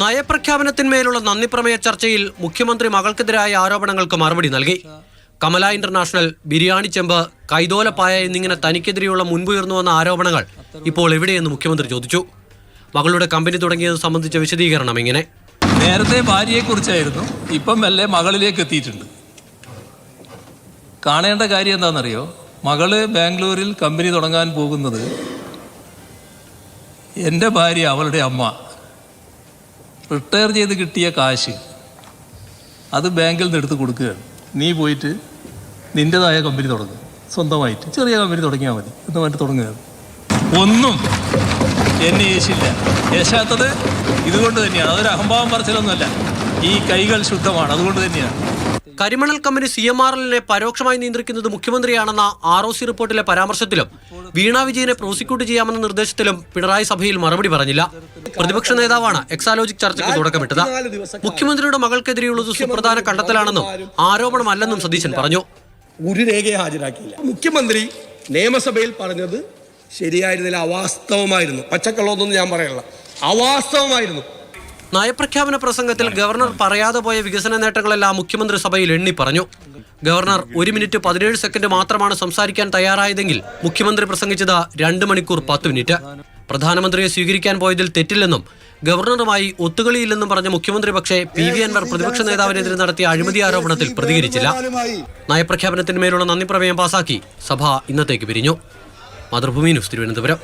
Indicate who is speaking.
Speaker 1: നയപ്രഖ്യാപനത്തിന്മേലുള്ള നന്ദിപ്രമേയ ചർച്ചയിൽ മുഖ്യമന്ത്രി മകൾക്കെതിരായ ആരോപണങ്ങൾക്ക് മറുപടി നൽകി. കമല ഇന്റർനാഷണൽ ബിരിയാണി ചെമ്പ് കൈതോലപ്പായ എന്നിങ്ങനെ തനിക്കെതിരെയുള്ള മുൻപുയർന്നു വന്ന ആരോപണങ്ങൾ ഇപ്പോൾ എവിടെയെന്ന് മുഖ്യമന്ത്രി ചോദിച്ചു. മകളുടെ കമ്പനി തുടങ്ങിയത് സംബന്ധിച്ച വിശദീകരണം ഇങ്ങനെ.
Speaker 2: നേരത്തെ ഭാര്യയെക്കുറിച്ചായിരുന്നു ഇപ്പം മെല്ലെ മകളിലേക്ക് എത്തിയിട്ടുണ്ട്. കാണേണ്ട കാര്യം എന്താണെന്നറിയോ? മകൾ ബാംഗ്ലൂരിൽ കമ്പനി തുടങ്ങാൻ പോകുന്നത് എന്റെ ഭാര്യ അവളുടെ അമ്മ. റിട്ടയർ ചെയ്ത് കിട്ടിയ കാശ് അത് ബാങ്കിൽ നിന്ന് എടുത്ത് കൊടുക്കുകയാണ്. നീ പോയിട്ട് നിന്റെതായ കമ്പനി തുടങ്ങുക സ്വന്തമായിട്ട്. ചെറിയ കമ്പനി തുടങ്ങിയാൽ മതി. എന്ന് പറഞ്ഞിട്ട് തുടങ്ങുകയാണ്. ഒന്നും എന്നെ യേശില്ല യേശാത്തത് ഇതുകൊണ്ട് തന്നെയാണ്. അതൊരു അഹംഭാവം പറച്ചിലൊന്നുമല്ല. ഈ കൈകൾ ശുദ്ധമാണ്. അതുകൊണ്ട് തന്നെയാണ്.
Speaker 1: കരിമണൽ കമ്പനി സി എം ആർ എല്ലിനെ പരോക്ഷമായി നിയന്ത്രിക്കുന്നത് മുഖ്യമന്ത്രിയാണെന്ന ആർ ഒ സി റിപ്പോർട്ടിലെ പരാമർശത്തിലും വീണ വിജയനെ പ്രോസിക്യൂട്ട് ചെയ്യാമെന്ന നിർദ്ദേശത്തിലും പിണറായി സഭയിൽ മറുപടി പറഞ്ഞില്ല. പ്രതിപക്ഷ നേതാവാണ് എക്സാലോജിക് ചർച്ചയ്ക്ക് തുടക്കമിട്ടത്. മുഖ്യമന്ത്രിയുടെ മകൾക്കെതിരെയുള്ളത് സുപ്രധാന കണ്ടെത്തലാണെന്നും ആരോപണമല്ലെന്നും സതീശൻ പറഞ്ഞു.
Speaker 3: ഒരു രേഖയെ ഹാജരാക്കിയില്ല. മുഖ്യമന്ത്രി നിയമസഭയിൽ പറഞ്ഞത് ശരിയായിരുന്നില്ല അവാസ്തവമായിരുന്നു. പച്ചക്കള്ളമൊന്നും ഞാൻ പറയല്ല അവാസ്തവമായിരുന്നു.
Speaker 1: നയപ്രഖ്യാപന പ്രസംഗത്തിൽ ഗവർണർ പറയാതെ പോയ വികസന നേട്ടങ്ങളെല്ലാം മുഖ്യമന്ത്രി സഭയിൽ എണ്ണി പറഞ്ഞു. ഗവർണർ ഒരു മിനിറ്റ് പതിനേഴ് സെക്കൻഡ് മാത്രമാണ് സംസാരിക്കാൻ തയ്യാറായതെങ്കിൽ മുഖ്യമന്ത്രി പ്രസംഗിച്ചത് രണ്ട് മണിക്കൂർ പത്ത് മിനിറ്റ്. പ്രധാനമന്ത്രിയെ സ്വീകരിക്കാൻ പോയതിൽ തെറ്റില്ലെന്നും ഗവർണറുമായി ഒത്തുകളിയില്ലെന്നും പറഞ്ഞ മുഖ്യമന്ത്രി പക്ഷേ പി വി അൻവർ പ്രതിപക്ഷ നേതാവിനെതിരെ നടത്തിയ അഴിമതി ആരോപണത്തിൽ പ്രതികരിച്ചില്ല. നയപ്രഖ്യാപനത്തിന്മേലുള്ള നന്ദി പ്രമേയം പാസാക്കി സഭ ഇന്നത്തേക്ക് പിരിഞ്ഞു. മാതൃഭൂമി ന്യൂസ് തിരുവനന്തപുരം.